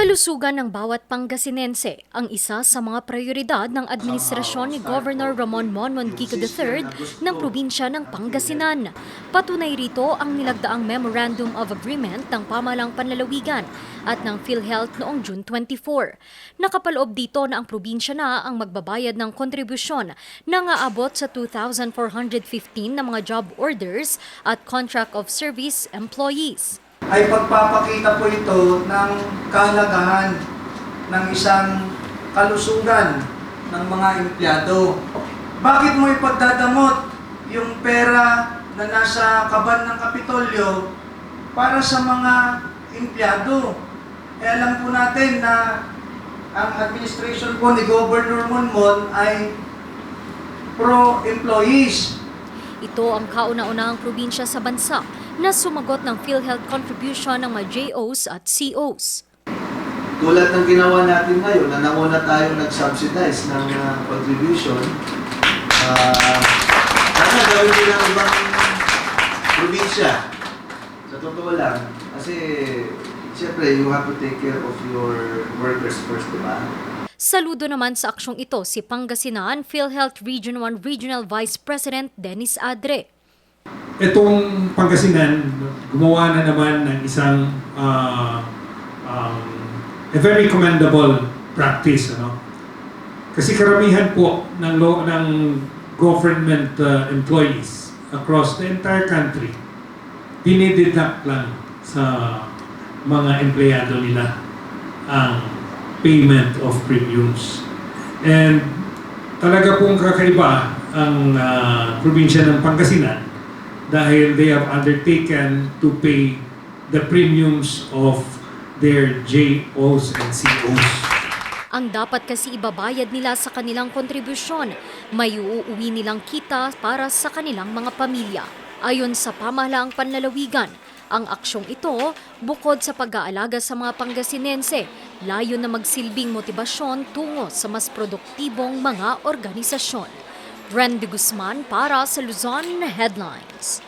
Kalusugan ng bawat Pangasinense ang isa sa mga prioridad ng administrasyon ni Governor Ramon Monmon III ng probinsya ng Pangasinan. Patunay rito ang nilagdaang Memorandum of Agreement ng pamalang panlalawigan at ng PhilHealth noong June 24. Nakapaloob dito na ang probinsya na ang magbabayad ng kontribusyon na aabot sa 2,415 na mga job orders at contract of service employees. Ay pagpapakita po ito ng kahalagahan ng isang kalusugan ng mga empleyado. Bakit mo ipagdadamot yung pera na nasa kaban ng Kapitolyo para sa mga empleyado? Eh alam po natin na ang administration po ni Governor Monmon ay pro-employees. Ito ang kauna-unahang probinsya sa bansa na sumagot ng PhilHealth contribution ng mga JOs at COs. Tulad ng ginawa natin ngayon, na nauna tayong nag-subsidize ng uh, contribution, uh, sana gawin din ng ibang probinsya. Sa totoo lang. Kasi, siyempre, you have to take care of your workers first, di ba? Saludo naman sa aksyong ito si Pangasinan PhilHealth Region 1 Regional Vice President Dennis Adre. Itong Pangasinan, gumawa na naman ng isang ah, um, a very commendable practice. Ano? Kasi karamihan po ng, lo, ng government ah, employees across the entire country, dinideduct lang sa mga empleyado nila ang payment of premiums. And talaga pong kakaiba ang ah, probinsya ng Pangasinan dahil they have undertaken to pay the premiums of their JOs and COs. Ang dapat kasi ibabayad nila sa kanilang kontribusyon, may uuwi nilang kita para sa kanilang mga pamilya. Ayon sa pamahalaang panlalawigan, ang aksyong ito, bukod sa pag-aalaga sa mga Pangasinense, layo na magsilbing motibasyon tungo sa mas produktibong mga organisasyon. Randy Guzman para sa Luzon Headlines.